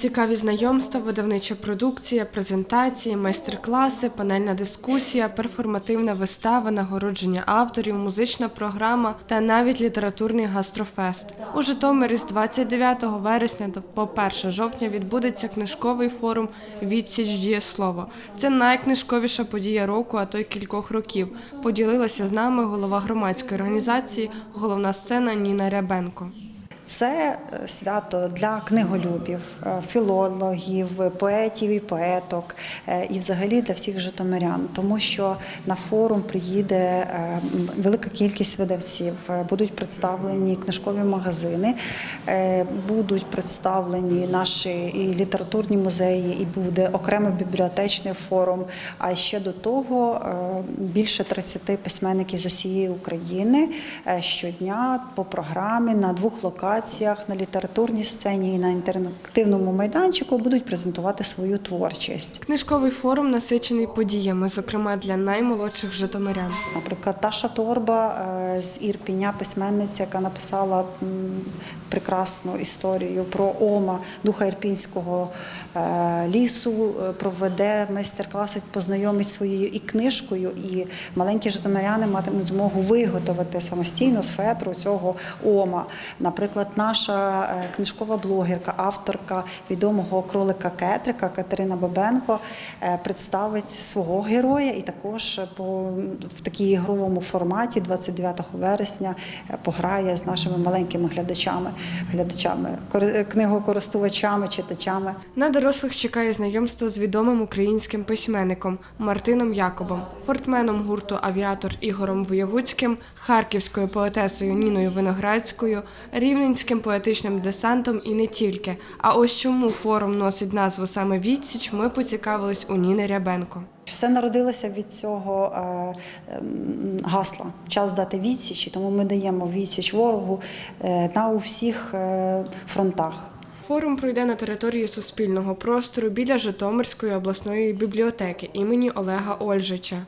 Цікаві знайомства, видавнича продукція, презентації, майстер-класи, панельна дискусія, перформативна вистава, нагородження авторів, музична програма та навіть літературний гастрофест. У Житомирі з 29 вересня до- по 1 жовтня відбудеться книжковий форум Відсіч дієслово. Це найкнижковіша подія року, а то й кількох років. Поділилася з нами голова громадської організації, головна сцена Ніна Рябенко. Це е, свято для книголюбів, е, філологів, поетів і поеток, е, і взагалі для всіх житомирян, тому що на форум приїде велика кількість видавців, будуть представлені книжкові магазини, будуть представлені наші і літературні музеї, і буде окремий бібліотечний форум. А ще до того більше 30 письменників з усієї України щодня по програмі на двох локаціях на літературній сцені і на інтерактивному майданчику будуть презентувати свою творчість. Книжковий форум насичений подіями, зокрема для наймолодших житомирян. Наприклад, Таша Торба е, з Ірпіня, письменниця, яка написала прекрасну історію про Ома, духа ірпінського е, лісу, е, проведе майстер-класи, познайомить своєю і книжкою, і маленькі житомиряни матимуть змогу виготовити самостійно з фетру цього Ома. Наприклад, наша е, книжкова блогерка, авторка відомого кролика Кетрика Катерина Бабенко е, представить свого героя і також по в такій ігровому форматі 29 вересня е, пограє з нашими маленькими глядачами, глядачами, кори- книгокористувачами, читачами. На дорослих чекає знайомство з відомим українським письменником Мартином Якобом, фортменом гурту Авіатор Ігорем Воєвудським, харківською поетесою Ніною Виноградською, рівненським поетичним десантом і не тільки. А ось чому форум носить назву саме Відсіч, ми поцікавились у Ніни Рябенко. Все народилося від цього е, гасла час дати відсіч, і тому ми даємо відсіч ворогу е, на усіх е, фронтах. Форум пройде на території суспільного простору біля Житомирської обласної бібліотеки імені Олега Ольжича.